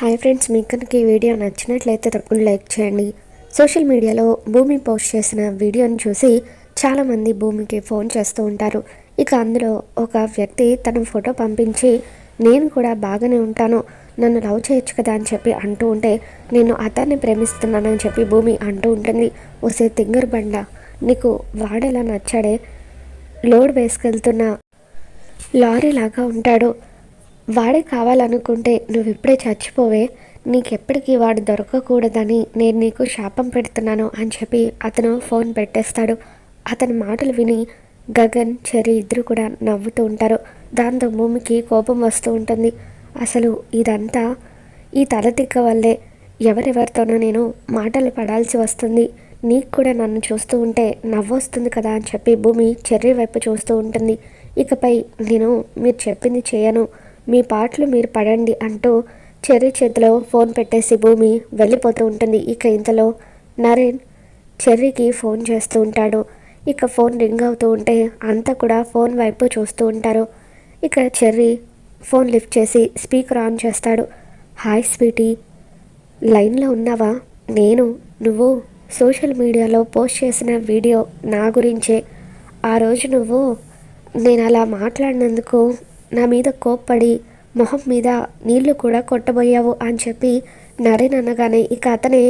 Hi friends మీకు కనుక ఈ వీడియో నచ్చినట్లయితే తప్పకుండా లైక్ చేయండి. సోషల్ మీడియాలో భూమి పోస్ట్ చేసిన వీడియోని చూసి చాలామంది భూమికి ఫోన్ చేస్తూ ఉంటారు. ఇక అందులో ఒక వ్యక్తి తన ఫోటో పంపించి నేను కూడా బాగానే ఉంటాను. నన్ను లవ్ చేయొచ్చు కదా అని చెప్పి అంటూ ఉంటే నేను అతన్ని ప్రేమిస్తున్నానని చెప్పి భూమి అంటూ ఉంటుంది. వసే తింగర్ బండ నీకు వాడేలా నచ్చాడే? లోడ్ వేసుకెళ్తున్న లారీ లాగా ఉంటాడు. వాడే కావాలనుకుంటే నువ్వు ఇప్పుడే చచ్చిపోవే నీకెప్పటికీ వాడు దొరకకూడదని నేను నీకు శాపం పెడుతున్నాను అని చెప్పి అతను ఫోన్ పెట్టేస్తాడు. అతని మాటలు విని గగన్ చెరి ఇద్దరు కూడా నవ్వుతూ ఉంటారు. దాంతో భూమికి కోపం వస్తూ ఉంటుంది. అసలు ఇదంతా ఈ తలతిక్క వల్లే ఎవరెవరితోనో నేను మాటలు పడాల్సి వస్తుంది. నీకు కూడా నన్ను చూస్తూ ఉంటే నవ్వొస్తుంది కదా అని చెప్పి భూమి చెర్రీ వైపు చూస్తూ ఉంటుంది. ఇకపై నేను మీరు చెప్పింది చేయను. మీ పాటలు మీరు పడండి అంటూ చెర్రీ చేతిలో ఫోన్ పెట్టేసి భూమి వెళ్ళిపోతూ ఉంటుంది. ఇక ఇంతలో నరేన్ చెర్రీకి ఫోన్ చేస్తూ ఉంటాడు. ఇక ఫోన్ రింగ్ అవుతూ ఉంటే అంతా కూడా ఫోన్ వైపు చూస్తూ ఉంటారు. ఇక చెర్రీ ఫోన్ లిఫ్ట్ చేసి స్పీకర్ ఆన్ చేస్తాడు. హాయ్ స్వీటీ లైన్లో ఉన్నావా? నేను నువ్వు సోషల్ మీడియాలో పోస్ట్ చేసిన వీడియో నా గురించే. ఆ రోజు నువ్వు నేను అలా మాట్లాడినందుకు నా మీద కోప్పడి మొహం మీద నీళ్ళు కూడా కొట్టబోయావు అని చెప్పి నరేన్ అనగానే ఇక అతనే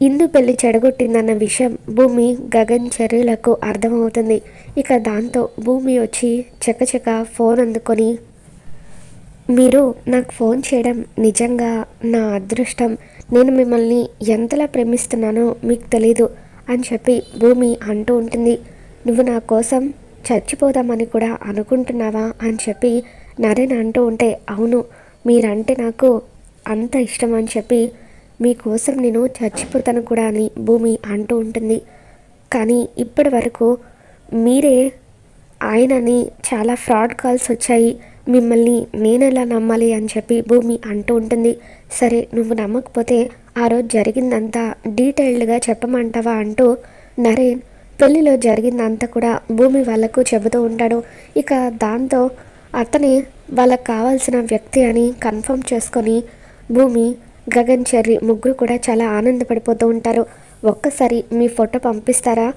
ఇందు పెళ్ళి చెడగొట్టిందన్న విషయం భూమి గగన్ చర్యలకు అర్థమవుతుంది. ఇక దాంతో భూమి వచ్చి చకచక ఫోన్ అందుకొని మీరు నాకు ఫోన్ చేయడం నిజంగా నా అదృష్టం. నేను మిమ్మల్ని ఎంతలా ప్రేమిస్తున్నానో మీకు తెలీదు అని చెప్పి భూమి అంటూ ఉంటుంది. నువ్వు నా కోసం చచ్చిపోదామని కూడా అనుకుంటున్నావా అని చెప్పి నరేన్ అంటూ ఉంటే అవును మీరంటే నాకు అంత ఇష్టం అని చెప్పి మీకోసం నేను చచ్చిపోతాను కూడా అని భూమి అంటూ ఉంటుంది. కానీ ఇప్పటి వరకు మీరే ఆయనని చాలా ఫ్రాడ్ కాల్స్ వచ్చాయి. మిమ్మల్ని నేను ఎలా నమ్మాలి అని చెప్పి భూమి అంటూ ఉంటుంది. సరే నువ్వు నమ్మకపోతే ఆ రోజు జరిగిందంతా డీటెయిల్డ్గా చెప్పమంటావా అంటూ నరేన్ పెళ్ళిలో జరిగిందంతా కూడా భూమి వాళ్ళకు చెబుతూ ఉంటాడు. ఇక దాంతో అతనే వాళ్ళకు కావాల్సిన వ్యక్తి అని కన్ఫర్మ్ చేసుకొని భూమి గగన్ చెర్రి ముగ్గురు కూడా చాలా ఆనందపడిపోతూ ఉంటారు. ఒక్కసారి మీ ఫోటో పంపిస్తారా?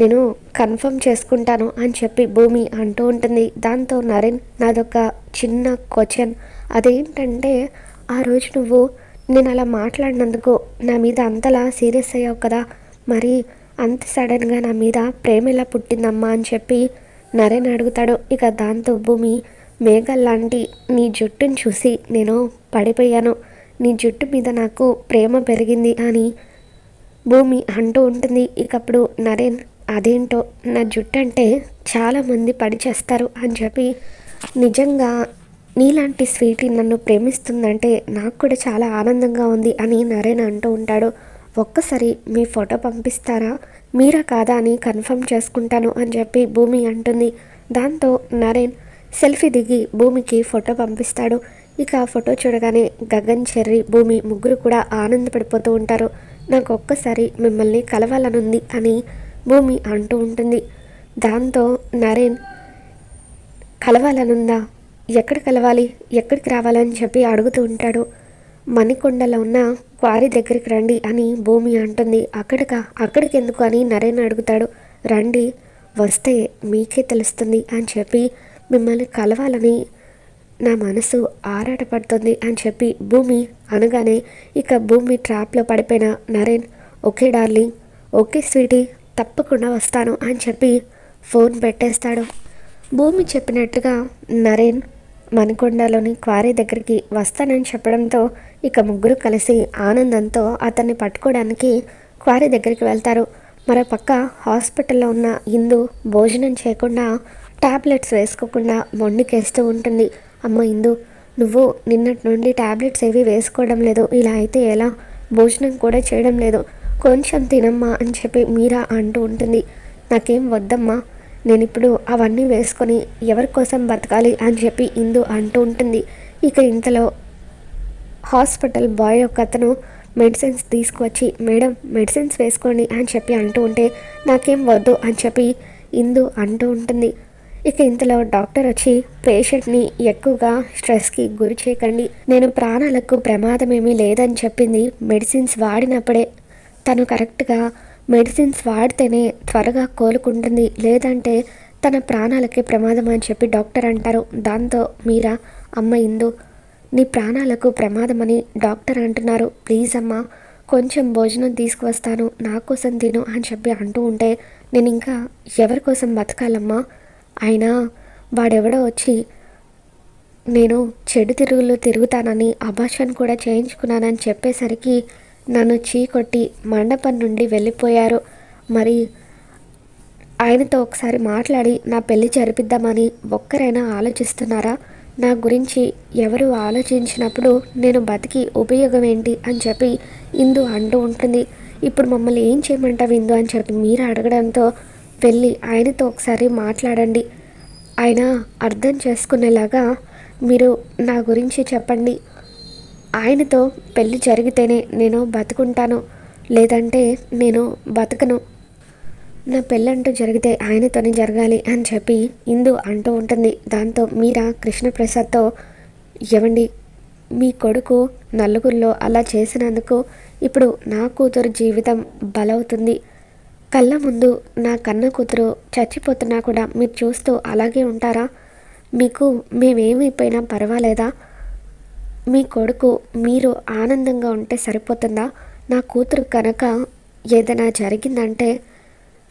నేను కన్ఫర్మ్ చేసుకుంటాను అని చెప్పి భూమి అంటూ ఉంటుంది. దాంతో నరేన్ నాదొక చిన్న క్వశ్చన్. అదేంటంటే ఆ రోజు నువ్వు నేను అలా మాట్లాడినందుకు నా మీద అంతలా సీరియస్ అయ్యావు కదా. మరి అంత సడన్గా నా మీద ప్రేమ ఎలా పుట్టిందమ్మా అని చెప్పి నరేన్ అడుగుతాడు. ఇక దాంతో భూమి మేఘల్లాంటి నీ జుట్టుని చూసి నేను పడిపోయాను. నీ జుట్టు మీద నాకు ప్రేమ పెరిగింది అని భూమి అంటూ ఉంటుంది. ఇకప్పుడు నరేన్ అదేంటో నా జుట్టు అంటే చాలామంది పడి చేస్తారు అని చెప్పి నిజంగా నీలాంటి స్వీటీ నన్ను ప్రేమిస్తుందంటే నాకు కూడా చాలా ఆనందంగా ఉంది అని నరేన్ అంటూ ఉంటాడు. ఒక్కసారి మీ ఫోటో పంపిస్తారా? మీరా కాదా అని కన్ఫర్మ్ చేసుకుంటాను అని చెప్పి భూమి అంటుంది. దాంతో నరేన్ సెల్ఫీ దిగి భూమికి ఫోటో పంపిస్తాడు. ఇక ఆ ఫోటో చూడగానే గగన్ చెర్రి భూమి ముగ్గురు కూడా ఆనందపడిపోతూ ఉంటారు. నాకు ఒక్కసారి మిమ్మల్ని కలవాలనుంది అని భూమి అంటూ ఉంటుంది. దాంతో నరేన్ కలవాలనుందా? ఎక్కడ కలవాలి? ఎక్కడికి రావాలని చెప్పి అడుగుతూ ఉంటాడు. మణికొండలో ఉన్న క్వారీ దగ్గరికి రండి అని భూమి అంటుంది. అక్కడిక? అక్కడికి ఎందుకు అని నరేన్ అడుగుతాడు. రండి వస్తే మీకే తెలుస్తుంది అని చెప్పి మిమ్మల్ని కలవాలని నా మనసు ఆరాటపడుతుంది అని చెప్పి భూమి అనగానే ఇక భూమి ట్రాప్లో పడిపోయిన Naren okay darling okay sweetie తప్పకుండా వస్తాను అని చెప్పి ఫోన్ పెట్టేస్తాడు. భూమి చెప్పినట్టుగా నరేన్ మణికొండలోని క్వారీ దగ్గరికి వస్తానని చెప్పడంతో ఇక ముగ్గురు కలిసి ఆనందంతో అతన్ని పట్టుకోవడానికి క్వారీ దగ్గరికి వెళ్తారు. మరోపక్క హాస్పిటల్లో ఉన్న ఇందు భోజనం చేయకుండా ట్యాబ్లెట్స్ వేసుకోకుండా మొండికేస్తూ ఉంటుంది. అమ్మ ఇందు నువ్వు నిన్నటి నుండి ట్యాబ్లెట్స్ ఏవి వేసుకోవడం లేదు. ఇలా అయితే ఎలా? భోజనం కూడా చేయడం లేదు. కొంచెం తినమ్మా అని చెప్పి మీరా అంటూ ఉంటుంది. నాకేం వద్దమ్మా. నేను ఇప్పుడు అవన్నీ వేసుకొని ఎవరి కోసం బతకాలి అని చెప్పి ఇందు అంటూ ఉంటుంది. ఇక ఇంతలో హాస్పిటల్ బాయ్ ఒక అతను మెడిసిన్స్ తీసుకువచ్చి మేడం మెడిసిన్స్ వేసుకోండి అని చెప్పి అంటూ ఉంటే నాకేం వద్దు అని చెప్పి ఇందు అంటూ ఉంటుంది. ఇక ఇంతలో డాక్టర్ వచ్చి పేషెంట్ని ఎక్కువగా స్ట్రెస్కి గురి చేయకండి. నేను ప్రాణాలకు ప్రమాదం ఏమీ లేదని చెప్పింది మెడిసిన్స్ వాడినప్పుడే. తను కరెక్ట్గా మెడిసిన్స్ వాడితేనే త్వరగా కోలుకుంటుంది. లేదంటే తన ప్రాణాలకే ప్రమాదం అని చెప్పి డాక్టర్ అంటారు. దాంతో మీరా అమ్మ ఇందు నీ ప్రాణాలకు ప్రమాదమని డాక్టర్ అంటున్నారు. ప్లీజ్ అమ్మా కొంచెం భోజనం తీసుకువస్తాను. నా కోసం తిను అని చెప్పి అంటూ ఉంటే నేను ఇంకా ఎవరి కోసం బతకాలమ్మా? అయినా వాడెవడో వచ్చి నేను చెడు తిరుగులు తిరుగుతానని అభాషణ కూడా చేయించుకున్నానని చెప్పేసరికి నన్ను చీకొట్టి మండపం నుండి వెళ్ళిపోయారు. మరి ఆయనతో ఒకసారి మాట్లాడి నా పెళ్ళి జరిపిద్దామని ఒక్కరైనా ఆలోచిస్తున్నారా? నా గురించి ఎవరు ఆలోచించినప్పుడు నేను బతికి ఉపయోగం ఏంటి అని చెప్పి ఇందు అంటూ ఉంటుంది. ఇప్పుడు మమ్మల్ని ఏం చేయమంటావు ఇందు అని చెప్పి మీరు అడగడంతో వెళ్ళి ఆయనతో ఒకసారి మాట్లాడండి. ఆయన అర్థం చేసుకునేలాగా మీరు నా గురించి చెప్పండి. ఆయనతో పెళ్ళి జరిగితేనే నేను బతుకుంటాను లేదంటే నేను బతకను. నా పెళ్ళంటూ జరిగితే ఆయనతోనే జరగాలి అని చెప్పి ఇందు అంటూ ఉంటుంది. దాంతో మీరా కృష్ణప్రసాద్తో ఎవండి మీ కొడుకు నలుగురిలో అలా చేసినందుకు ఇప్పుడు నా కూతురు జీవితం బలవుతుంది. కళ్ళ ముందు నా కన్న కూతురు చచ్చిపోతున్నా కూడా మీరు చూస్తూ అలాగే ఉంటారా? మీకు మేమేమైపోయినా పర్వాలేదా? మీ కొడుకు మీరు ఆనందంగా ఉంటే సరిపోతుందా? నా కూతురు కనుక ఏదైనా జరిగిందంటే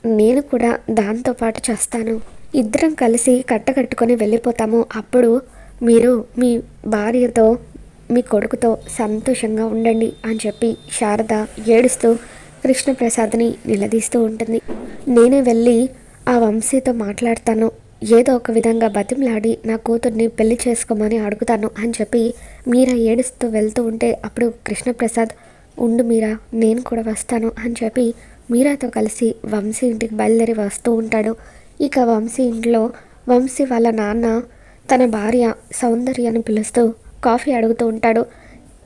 నేను కూడా దాంతోపాటు చేస్తాను. ఇద్దరం కలిసి కట్టకట్టుకొని వెళ్ళిపోతాము. అప్పుడు మీరు మీ భార్యతో మీ కొడుకుతో సంతోషంగా ఉండండి అని చెప్పి శారద ఏడుస్తూ కృష్ణప్రసాద్ని నిలదీస్తూ ఉంటుంది. నేనే వెళ్ళి ఆ వంశీతో మాట్లాడతాను. ఏదో ఒక విధంగా బతిమలాడి నా కూతుర్ని పెళ్ళి చేసుకోమని అడుగుతాను అని చెప్పి మీరా ఏడుస్తూ వెళ్తూ ఉంటే అప్పుడు కృష్ణప్రసాద్ ఉండు మీరా నేను కూడా వస్తాను అని చెప్పి మీరాతో కలిసి వంశీ ఇంటికి బయలుదేరి వస్తూ ఉంటాడు. ఇక వంశీ ఇంట్లో వంశీ వాళ్ళ నాన్న తన భార్య సౌందర్యాన్ని పిలుస్తూ కాఫీ అడుగుతూ ఉంటాడు.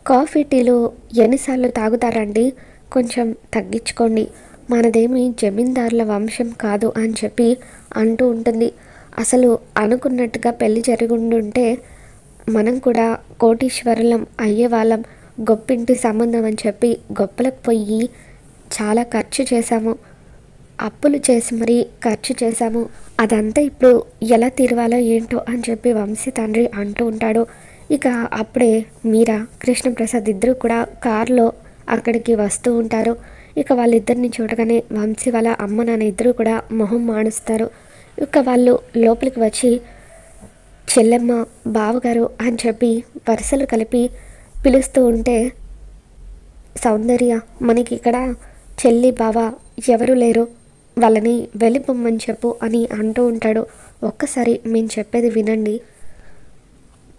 కాఫీ టీలు ఎన్నిసార్లు తాగుతారండి? కొంచెం తగ్గించుకోండి. మనదేమి జమీందారుల వంశం కాదు అని చెప్పి అంటూ ఉంటుంది. అసలు అనుకున్నట్టుగా పెళ్ళి జరుగుండుంటే మనం కూడా కోటీశ్వరులం అయ్యేవాళ్ళం గొప్పింటి సంబంధం అని చెప్పి గొప్పలకు పోయి చాలా ఖర్చు చేశాము. అప్పులు చేసి మరీ ఖర్చు చేశాము. అదంతా ఇప్పుడు ఎలా తీరవాలో ఏంటో అని చెప్పి వంశీ తండ్రి అంటూ ఉంటాడు. ఇక అప్పుడే మీరా కృష్ణప్రసాద్ ఇద్దరు కూడా కారులో అక్కడికి వస్తూ ఉంటారు. ఇక వాళ్ళిద్దరిని చూడగానే వంశీ వాళ్ళ అమ్మ నాన్న ఇద్దరు కూడా మొహం మాణుస్తారు ఇక వాళ్ళు లోపలికి వచ్చి చెల్లెమ్మ బావగారు అని చెప్పి వరుసలు కలిపి పిలుస్తూ ఉంటే సౌందర్య మనకి ఇక్కడ చెల్లి బావ ఎవరు లేరు. వాళ్ళని వెళ్ళిపోమ్మని చెప్పు అని అంటూ ఉంటాడు. ఒక్కసారి మేము చెప్పేది వినండి.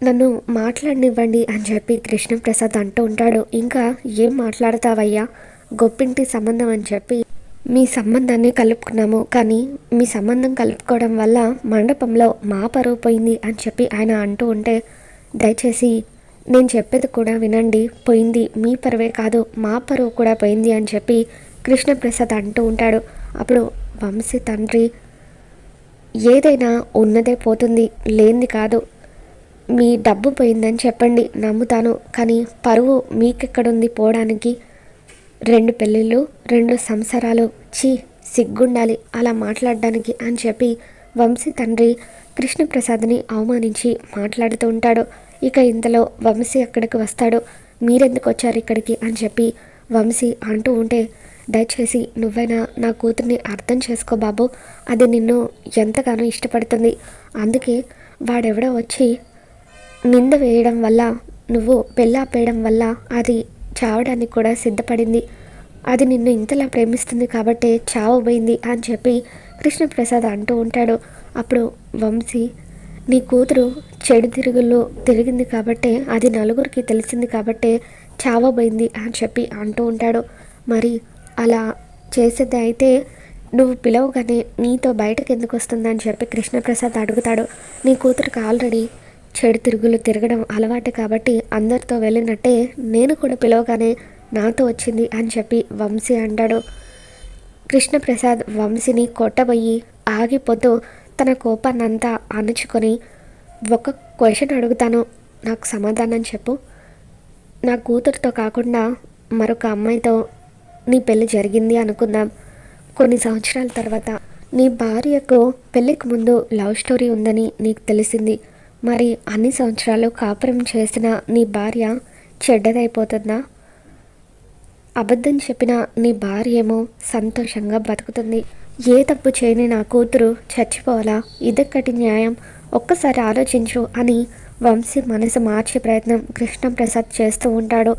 నన్ను మాట్లాడనివ్వండి అని చెప్పి కృష్ణప్రసాద్ అంటూ ఉంటాడు. ఇంకా ఏం మాట్లాడతావయ్యా? గొప్పింటి సంబంధం అని చెప్పి మీ సంబంధాన్ని కలుపుకున్నాము. కానీ మీ సంబంధం కలుపుకోవడం వల్ల మండపంలో మా పరువు పోయింది అని చెప్పి ఆయన అంటూ ఉంటే దయచేసి నేను చెప్పేది కూడా వినండి. పోయింది మీ పరువే కాదు మా పరువు కూడా పోయింది అని చెప్పి కృష్ణప్రసాద్ అంటూ ఉంటాడు. అప్పుడు వంశీ తండ్రి ఏదైనా ఉన్నదే పోతుంది లేనిది కాదు. మీ డబ్బు పోయిందని చెప్పండి నమ్ముతాను. కానీ పరువు మీకెక్కడుంది పోవడానికి? రెండు పెళ్ళిళ్ళు రెండు సంసారాలు. చీ సిగ్గుండాలి అలా మాట్లాడడానికి అని చెప్పి వంశీ తండ్రి కృష్ణప్రసాద్ని అవమానించి మాట్లాడుతూ ఉంటాడు. ఇక ఇంతలో వంశీ అక్కడికి వస్తాడు. మీరెందుకు వచ్చారు ఇక్కడికి? అని చెప్పి వంశీ అంటూ ఉంటే దయచేసి నువ్వైనా నా కూతుర్ని అర్థం చేసుకో బాబు. అది నిన్ను ఎంతగానో ఇష్టపడుతుంది. అందుకే వాడెవడో వచ్చి నింద వేయడం వల్ల నువ్వు పెళ్ళాపేయడం వల్ల అది చావడానికి కూడా సిద్ధపడింది. అది నిన్ను ఇంతలా ప్రేమిస్తుంది కాబట్టే చావబోయింది అని చెప్పి కృష్ణప్రసాద్ అంటూ ఉంటాడు. అప్పుడు వంశీ నీ కూతురు చెడు తిరుగుల్లో తిరిగింది కాబట్టే అది నలుగురికి తెలిసింది కాబట్టే చావబోయింది అని చెప్పి అంటూ ఉంటాడు. మరి అలా చేసేది అయితే నువ్వు పిలవగానే నీతో బయటకు ఎందుకు వస్తుందని చెప్పి కృష్ణప్రసాద్ అడుగుతాడు. నీ కూతురికి ఆల్రెడీ చెడు తిరుగులు తిరగడం అలవాటు కాబట్టి అందరితో వెళ్ళినట్టే నేను కూడా పిలవగానే నాతో వచ్చింది అని చెప్పి వంశీ అంటాడు. కృష్ణప్రసాద్ వంశీని కొట్టబోయి ఆగిపోతూ తన కోపాన్నంతా అణుచుకొని ఒక క్వశ్చన్ అడుగుతాను నాకు సమాధానం చెప్పు. నా కూతురుతో కాకుండా మరొక అమ్మాయితో నీ పెళ్ళి జరిగింది అనుకుందాం. కొన్ని సంవత్సరాల తర్వాత నీ భార్యకు పెళ్ళికి ముందు లవ్ స్టోరీ ఉందని నీకు తెలిసింది. మరి అన్ని సంవత్సరాలు కాపురం చేసిన నీ భార్య చెడ్డదైపోతుందా? అబద్ధం చెప్పిన నీ భార్య ఏమో సంతోషంగా బతుకుతుంది. ఏ తప్పు చేయని నా కూతురు చచ్చిపోవాలా? ఇదొక్కటి న్యాయం. ఒక్కసారి ఆలోచించు అని వంశీ మనసు మార్చే ప్రయత్నం కృష్ణప్రసాద్ చేస్తూ ఉంటాడు.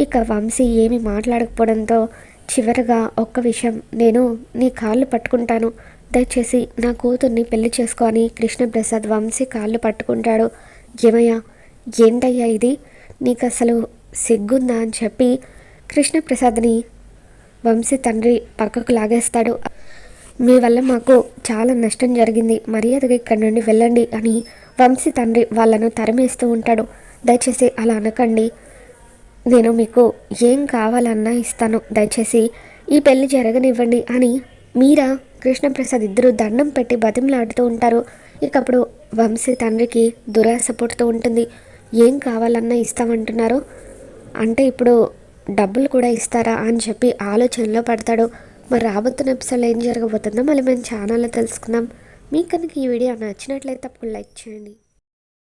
ఇక వంశీ ఏమి మాట్లాడకపోవడంతో చివరగా ఒక్క విషయం నేను నీ కాళ్ళు పట్టుకుంటాను. దయచేసి నా కూతుర్ని పెళ్ళి చేసుకొని కృష్ణప్రసాద్ వంశీ కాళ్ళు పట్టుకుంటాడు. ఏమయ్యా? ఏంటయ్యా ఇది? నీకు అసలు సిగ్గుందా అని చెప్పి కృష్ణప్రసాద్ని వంశీ తండ్రి పక్కకు లాగేస్తాడు. మీ వల్ల మాకు చాలా నష్టం జరిగింది. మర్యాదగా ఇక్కడి నుండి వెళ్ళండి అని వంశీ తండ్రి వాళ్ళను తరిమేస్తూ ఉంటాడు. దయచేసి అలా అనకండి. నేను మీకు ఏం కావాలన్నా ఇస్తాను. దయచేసి ఈ పెళ్ళి జరగనివ్వండి అని మీరా కృష్ణప్రసాద్ ఇద్దరు దండం పెట్టి బతిమలాడుతూ ఉంటారు. ఇక అప్పుడు వంశీ తండ్రికి దురాశ పుడుతూ ఉంటుంది. ఏం కావాలన్నా ఇస్తామంటున్నారు. అంటే ఇప్పుడు డబ్బులు కూడా ఇస్తారా అని చెప్పి ఆలోచనలో పడతాడు. మరి రాబోతున్న ఎపిసోడ్లో ఏం జరగబోతుందో మళ్ళీ మేము ఛానల్లో తెలుసుకుందాం. మీకు కనుక ఈ వీడియో నచ్చినట్లయితే తప్పకుండా లైక్ చేయండి.